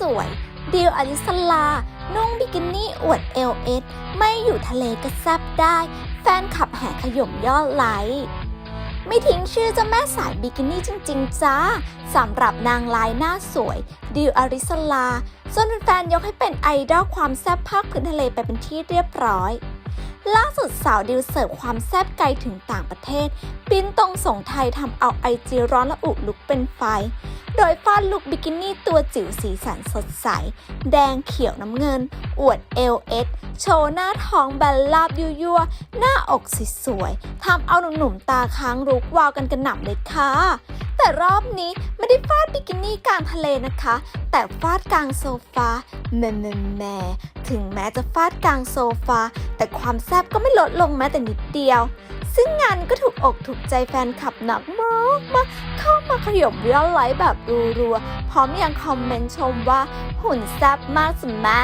สวย ดิวอลิสลา นุ่งบิกินี่อวดเอลเอสไม่อยู่ทะเลก็แซบได้ แฟนขับแห่ขย่มยอดไลค์ไม่ทิ้งชื่อเจ้าแม่สายบิกินี่จริง ๆ จ้าสำหรับนางลายหน้าสวย ดิวอริสลาจนแฟนยกให้เป็นไอดอลความแซ่บภาคพื้นทะเลไปเป็นที่เรียบร้อย ล่าสุดสาวดิวเสิร์ฟความแซ่บไกลถึงต่างประเทศบินตรงส่งไทยทำเอาไอจีร้อนระอุลุกเป็นไฟ โดยฟาดลุกบิกินี่ตัวจิ๋วสีสันสดใส แดงเขียวน้ำเงิน อวดเอลเอสโชว์หน้าท้องแบนลาบยั่วๆ หน้าอกสวยๆทำเอาหนุ่มๆตาค้างรุกวาวกันกระหน่ำเลยค่ะ แต่รอบนี้ไม่ได้ฟาดบิกินี่กลางทะเลนะคะ แต่ฟาดกลางโซฟาแม่แม่แม่ถึงแม้จะฟาดกลางโซฟาแต่ความแซ่บก็ไม่ลดลงแม้แต่นิดเดียว ซึ่งงานก็ถูกอกถูกใจแฟนคลับหนักมากมากเข้ามาขย่มยอดไลค์แบบรัวๆพร้อมยังคอมเมนต์ชมว่าหุ่นแซ่บมากสแม่